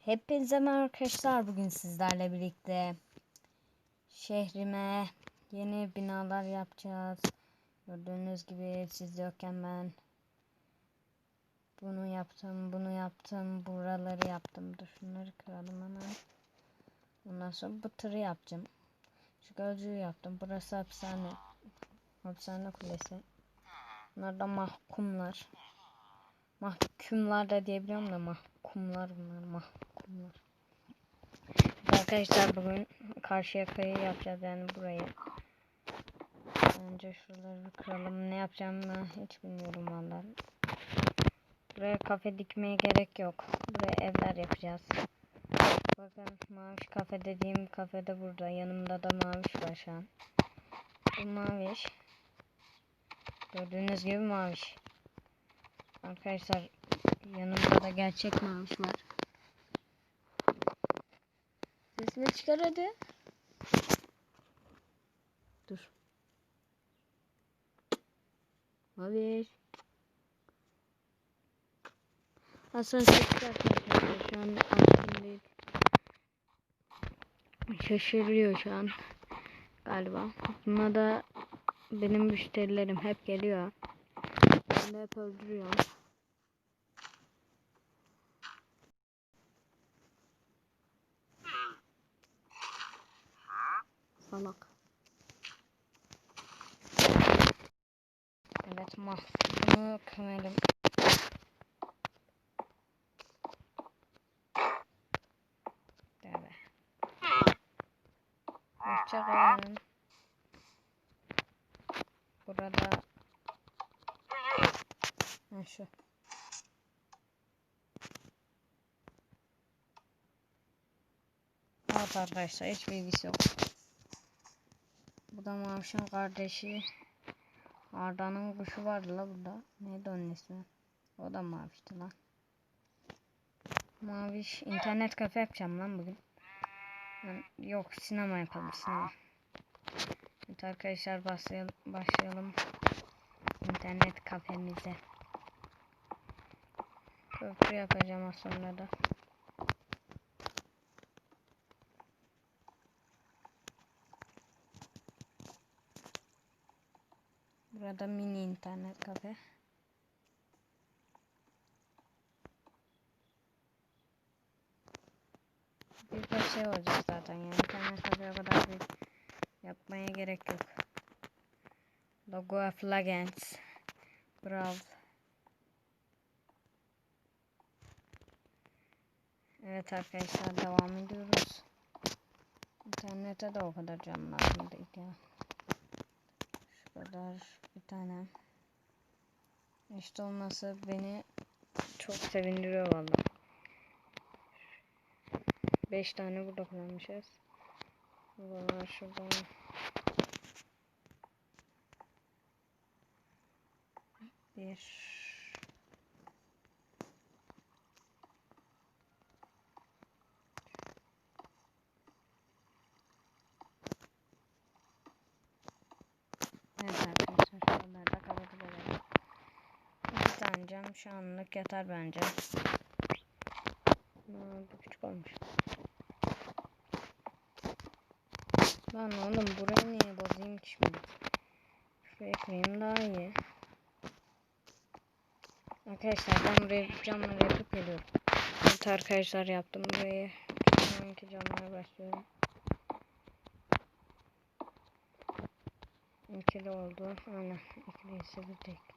Hepinize merhaba arkadaşlar. Bugün sizlerle birlikte şehrime yeni binalar yapacağız. Gördüğünüz gibi siz yokken ben bunu yaptım, bunu yaptım, buraları yaptım. Dur şunları kıralım hemen. Ondan sonra bu tırı yapacağım. Şu gözcüğü yaptım. Burası hapishane. Hapishane kulesi. Bunlar da mahkumlar. Mahkumlar da diyebiliyorum da mahkumlar bunlar mahkumlar. Arkadaşlar bugün karşı yakayı yapacağız yani burayı. Önce şuraları kıralım. Ne yapacağımı hiç bilmiyorum vallahi. Buraya kafe dikmeye gerek yok. Buraya evler yapacağız. Bakın maviş kafe dediğim kafe de burada. Yanımda da maviş var şu an. Bu maviş. Gördüğünüz gibi maviş. Arkadaşlar yanımda da gerçek maviş var. Sesini çıkar hadi. Dur. Maviş. Aslında çıkartmıyor şu an açtım değil. Şaşırıyor şu an galiba. Buna da benim müşterilerim hep geliyor. Ben de hep öldürüyorum. Salak. Evet mahsumu kımalım. Evet. Hoşçakalın. Burada ha, şu. Evet arkadaşlar hiç bilgisi yok. Bu da Maviş'in kardeşi. Arda'nın kuşu vardı la burada. Neydi onun ismi? O da Maviş'ti lan. Maviş internet kafe yapacağım lan bugün. Ben, yok sinema yapalım sinema. Evet arkadaşlar başlayalım, başlayalım. internet kafemize. Köprü yapacağım az sonra da. Burada mini internet kafe. Birkaç şey olacak zaten yani internet kafe o kadar büyük yapmaya gerek yok. Logo of Legends. Brawl. Evet arkadaşlar devam ediyoruz. İnternete de o kadar canlı lazım değil ya. Şu kadar bir tane. İşte olması beni çok sevindiriyor valla. 5 tane burada kullanmışız. Valla şurada. Bir. Evet arkadaşlar şunları da kapatabilirim. İki tane cam şu anlık yeter bence. Aa, bu küçük olmuş. Lan oğlum burayı niye bozayım ki şimdi? Şuraya koyayım daha iyi. Arkadaşlar ben buraya camları yapıp geliyorum. Evet arkadaşlar yaptım burayı. Sonraki camlara başlıyorum. İkili oldu. Aynen. İkili ise bir tek.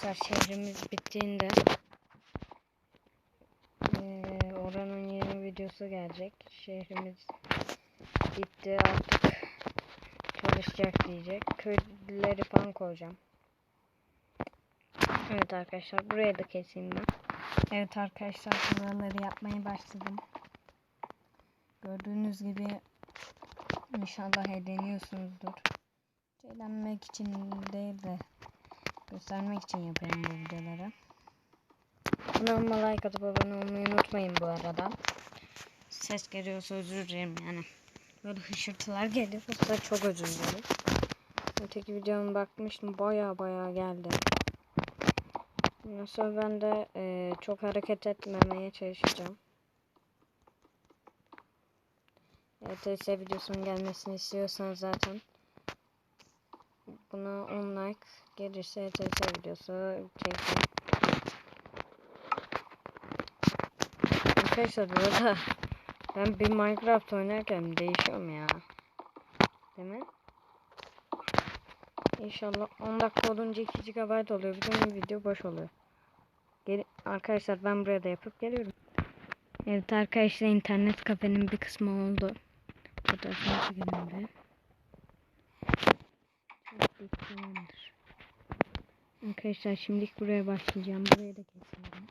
Arkadaşlar şehrimiz bittiğinde ee, oranın yeni videosu gelecek. Şehrimiz bitti artık çalışacak diyecek. Köylüleri falan koyacağım. Evet arkadaşlar buraya da keseyim ben. Evet arkadaşlar buraları yapmaya başladım. Gördüğünüz gibi inşallah eğleniyorsunuzdur. Eğlenmek için değil de göstermek için yapıyorum bu videoları. Kanalıma like atıp abone olmayı unutmayın bu arada. Ses geliyorsa özür dilerim yani. Böyle hışırtılar geliyorsa çok özür dilerim. Öteki videoma bakmıştım baya baya geldi. Sonra ben de e, çok hareket etmemeye çalışacağım. ETS videosunun gelmesini istiyorsanız zaten buna 10 like gelirse ETS videosu çekeceğim. Arkadaşlar burada ben bir Minecraft oynarken değişiyorum ya. Değil mi? İnşallah 10 dakika olunca 2 GB oluyor. Bütün video boş oluyor. Gel arkadaşlar ben buraya da yapıp geliyorum. Evet arkadaşlar internet kafenin bir kısmı oldu. Fotoğrafını çekelim buraya. Tamamdır. Arkadaşlar şimdilik buraya başlayacağım. Buraya da kesiyorum.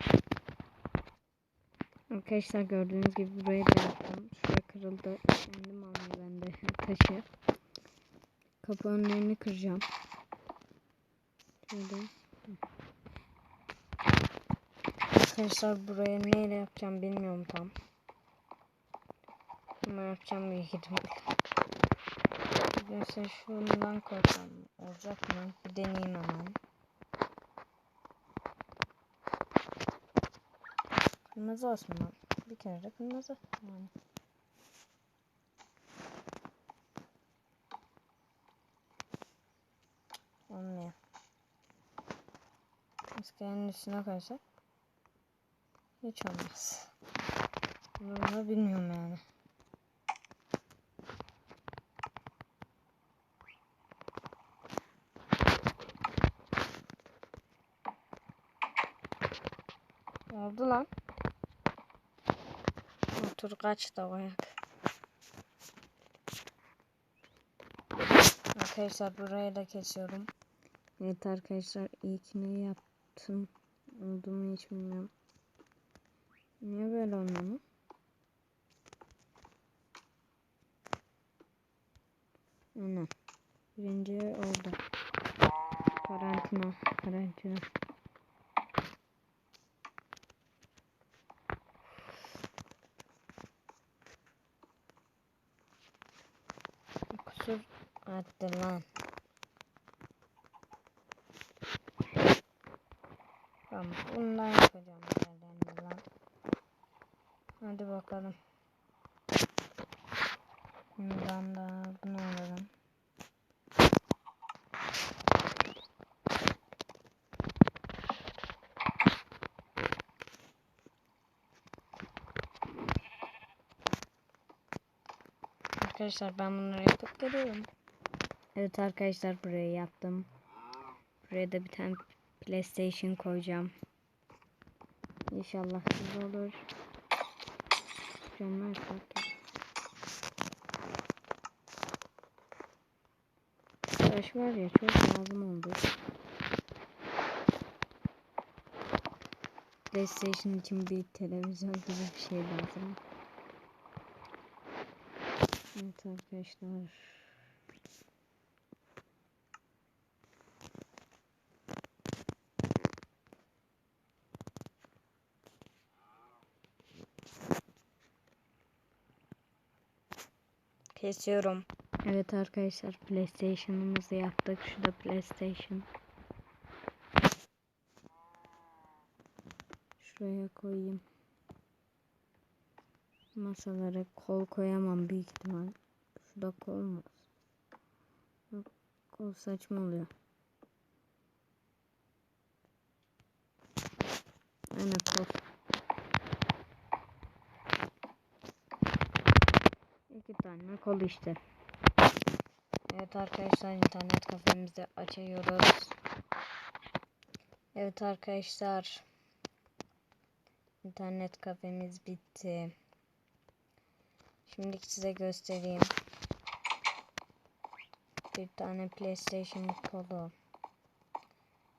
Arkadaşlar gördüğünüz gibi burayı da yaptım. Şuraya kırıldı. Kendim almayı ben de taşı. Kapı önlerini kıracağım. Şöyle. Arkadaşlar buraya neyle yapacağım bilmiyorum tam. Ama yapacağım büyük ihtimal. Neyse şundan koysam olacak mı? Bir deneyeyim hemen. Kırmızı olsun. Bir kere de kırmızı. Yani. Olmuyor. İskelenin üstüne koysak hiç olmaz. Bunu bilmiyorum yani. Oldu lan. Otur kaç da ayak. Arkadaşlar burayı da kesiyorum. Evet arkadaşlar ilkini yaptım. Oldu mu hiç bilmiyorum. Niye böyle olmuyor mu? Aynen. Birinci oldu. Karantina. Karantina. Kusur attı lan. Tamam bundan yapacağım yerden lan. Hadi bakalım. Bundan da bunu alalım. Arkadaşlar ben bunları yapıp geliyorum. Evet arkadaşlar burayı yaptım. Buraya da bir tane PlayStation koyacağım. İnşallah güzel olur. Camlar farklı. Taş var ya çok lazım oldu. PlayStation için bir televizyon gibi bir şey lazım. Evet arkadaşlar. Kesiyorum. Evet arkadaşlar PlayStation'ımızı yaptık. Şu da PlayStation. Şuraya koyayım. Masalara kol koyamam büyük ihtimal. Şurada kol mu? Kol saçma oluyor. Aynen kol. İki tane kol işte. Evet arkadaşlar internet kafemizi açıyoruz. Evet arkadaşlar. İnternet kafemiz bitti. Şimdi size göstereyim. Bir tane PlayStation kolu.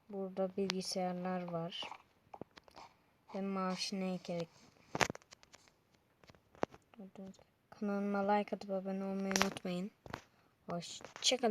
Burada bilgisayarlar var. Ve maaşına heykeli. Kanalıma like atıp abone olmayı unutmayın. Hoşçakalın.